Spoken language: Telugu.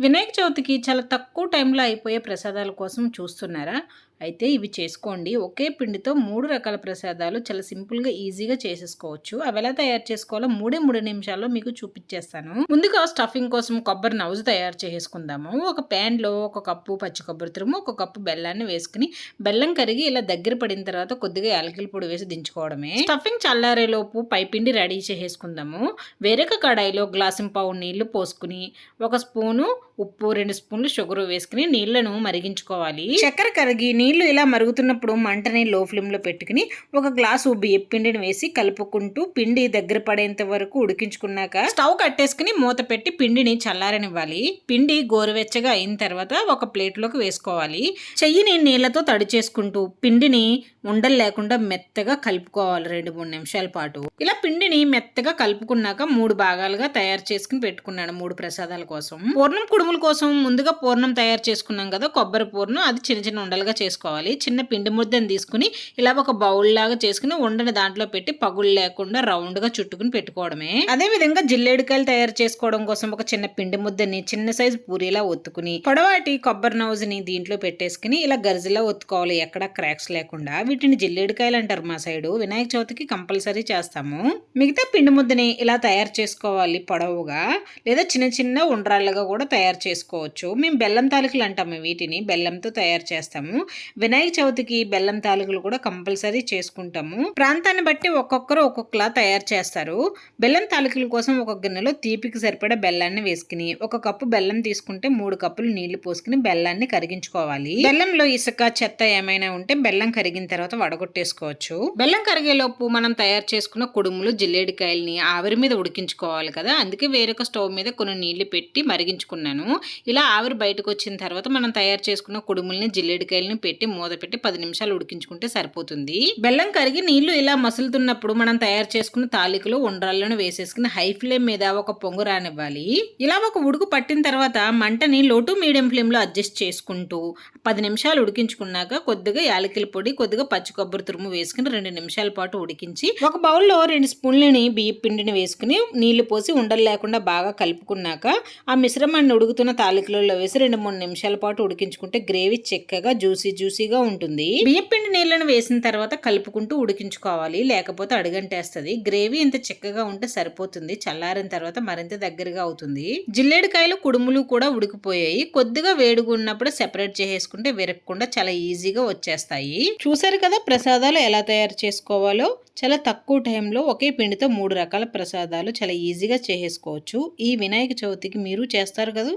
వినాయక చవితికి చాలా తక్కువ టైంలో అయిపోయే ప్రసాదాల కోసం చూస్తున్నారా? అయితే ఇవి చేసుకోండి. ఒకే పిండితో మూడు రకాల ప్రసాదాలు చాలా సింపుల్గా ఈజీగా చేసేసుకోవచ్చు. అవి ఎలా తయారు చేసుకోవాలో మూడే మూడు నిమిషాల్లో మీకు చూపించేస్తాను ముందుగా స్టఫింగ్ కోసం కొబ్బరి నవ్వు తయారు చేసుకుందాము ఒక ప్యాన్లో ఒక కప్పు పచ్చి కొబ్బరి తురుము ఒక కప్పు బెల్లాన్ని వేసుకుని బెల్లం కరిగి ఇలా దగ్గర పడిన తర్వాత కొద్దిగా యాలకిల పొడి వేసి దించుకోవడమే. స్టఫింగ్ చల్లారేలోపు పైపిండి రెడీ చేసేసుకుందాము. వేరొక కడాయిలో గ్లాసం పావు నీళ్ళు పోసుకుని ఒక స్పూను ఉప్పు రెండు స్పూన్లు షుగర్ వేసుకుని నీళ్ళను మరిగించుకోవాలి. చక్కెర కరిగి నీళ్ళు ఇలా మరుగుతున్నప్పుడు మంటని లో ఫ్లేమ్లో పెట్టుకుని ఒక గ్లాసు బియ్యం పిండిని వేసి కలుపుకుంటూ పిండి దగ్గర పడేంత వరకు ఉడికించుకున్నాక స్టవ్ కట్టేసుకుని మూత పెట్టి పిండిని చల్లారనివ్వాలి. పిండి గోరువెచ్చగా అయిన తర్వాత ఒక ప్లేట్లోకి వేసుకోవాలి. చెయ్యిని నీళ్ళతో తడి చేసుకుంటూ పిండిని ఉండలు లేకుండా మెత్తగా కలుపుకోవాలి రెండు మూడు నిమిషాల పాటు. ఇలా పిండిని మెత్తగా కలుపుకున్నాక మూడు భాగాలుగా తయారు చేసుకుని పెట్టుకున్నాను మూడు ప్రసాదాల కోసం. పూర్ణం కుడుముల కోసం ముందుగా పూర్ణం తయారు చేసుకున్నాం కదా కొబ్బరి పూర్ణం అది చిన్న చిన్న ఉండలుగా చేసుకోవాలి చిన్న పిండి ముద్దను తీసుకుని ఇలా ఒక బౌల్ లాగా చేసుకుని ఉండని దాంట్లో పెట్టి పగులు లేకుండా రౌండ్గా చుట్టుకుని పెట్టుకోవడమే. అదే విధంగా జిల్లేడుకాయలు తయారు చేసుకోవడం కోసం ఒక చిన్న పిండి ముద్దని చిన్న సైజు పూరిలా ఒత్తుకుని పొడవాటి కొబ్బరి నౌజుని దీంట్లో పెట్టేసుకుని ఇలా గరిజలా ఒత్తుకోవాలి. ఎక్కడ క్రాక్స్ లేకుండా. వీటిని జిల్లేడుకాయలు అంటారు మా సైడు. వినాయక చవితికి కంపల్సరీ చేస్తాము. మిగతా పిండి ముద్దని ఇలా తయారు చేసుకోవాలి పొడవుగా లేదా చిన్న చిన్న ఉండ్రాళ్ళగా కూడా తయారు చేసుకోవచ్చు. మేము బెల్లం తాలికలు అంటాము వీటిని. బెల్లంతో తయారు చేస్తాము. వినాయక చవితికి బెల్లం తాలికలు కూడా కంపల్సరీ చేసుకుంటాము. ప్రాంతాన్ని బట్టి ఒక్కొక్కరు ఒక్కొక్కలా తయారు చేస్తారు. బెల్లం తాలికల కోసం ఒక గిన్నెలో తీపికి సరిపడా బెల్లాన్ని వేసుకుని ఒక కప్పు బెల్లం తీసుకుంటే మూడు కప్పులు నీళ్ళు పోసుకుని బెల్లాన్ని కరిగించుకోవాలి. బెల్లంలో ఇసుక చెత్త ఏమైనా ఉంటే బెల్లం కరిగిన తర్వాత వడగొట్టేసుకోవచ్చు. బెల్లం కరిగేలోపు మనం తయారు చేసుకున్న కుడుములు జిల్లేడికాయల్ని ఆవిరి మీద ఉడికించుకోవాలి కదా. అందుకే వేరొక స్టవ్ మీద కొన్ని నీళ్ళు పెట్టి మరిగించుకున్నాను. ఇలా ఆవిరి బయటకు వచ్చిన తర్వాత మనం తయారు చేసుకున్న కుడుముల్ని జిల్లేడికాయలని పెట్టి మూత పెట్టి పది నిమిషాలు ఉడికించుకుంటే సరిపోతుంది. బెల్లం కరిగి నీళ్ళు ఇలా మసులుతున్నప్పుడు మనం తయారు చేసుకున్న తాలికలు ఉండ్రాలను వేసేసుకుని హై ఫ్లేమ్ మీద ఒక పొంగు రానివ్వాలి. ఇలా ఒక ఉడుకు పట్టిన తర్వాత మంటని లో టు మీడియం ఫ్లేమ్లో అడ్జస్ట్ చేసుకుంటూ పది నిమిషాలు ఉడికించుకున్నాక కొద్దిగా యాలకిల పొడి కొద్దిగా పచ్చి కొబ్బరి తురుము వేసుకుని రెండు నిమిషాల పాటు ఉడికించి ఒక బౌల్లో రెండు స్పూన్లని బియ్య పిండిని వేసుకుని నీళ్ళు పోసి ఉండలు లేకుండా బాగా కలుపుకున్నాక ఆ మిశ్రమాన్ని ఉడుకుతున్న తాలికలలో వేసి రెండు మూడు నిమిషాల పాటు ఉడికించుకుంటే గ్రేవీ చెక్కగా జ్యూసీ జ్యూసీగా ఉంటుంది. బియ్యపిండి నీళ్ళను వేసిన తర్వాత కలుపుకుంటూ ఉడికించుకోవాలి. లేకపోతే అడుగంటేస్తుంది. గ్రేవీ ఇంత చిక్కగా ఉంటే సరిపోతుంది. చల్లారిన తర్వాత మరింత దగ్గరగా అవుతుంది. జిల్లేడికాయలు కుడుములు కూడా ఉడికిపోయాయి. కొద్దిగా వేడిగా ఉన్నప్పుడు సెపరేట్ చేసేసుకుంటే విరగకుండా చాలా ఈజీగా వచ్చేస్తాయి. చూసారు కదా ప్రసాదాలు ఎలా తయారు చేసుకోవాలో? చాలా తక్కువ టైంలో ఒకే పిండితో మూడు రకాల ప్రసాదాలు చాలా ఈజీగా చేసేసుకోవచ్చు. ఈ వినాయక చవితికి మీరు చేస్తారు కదా?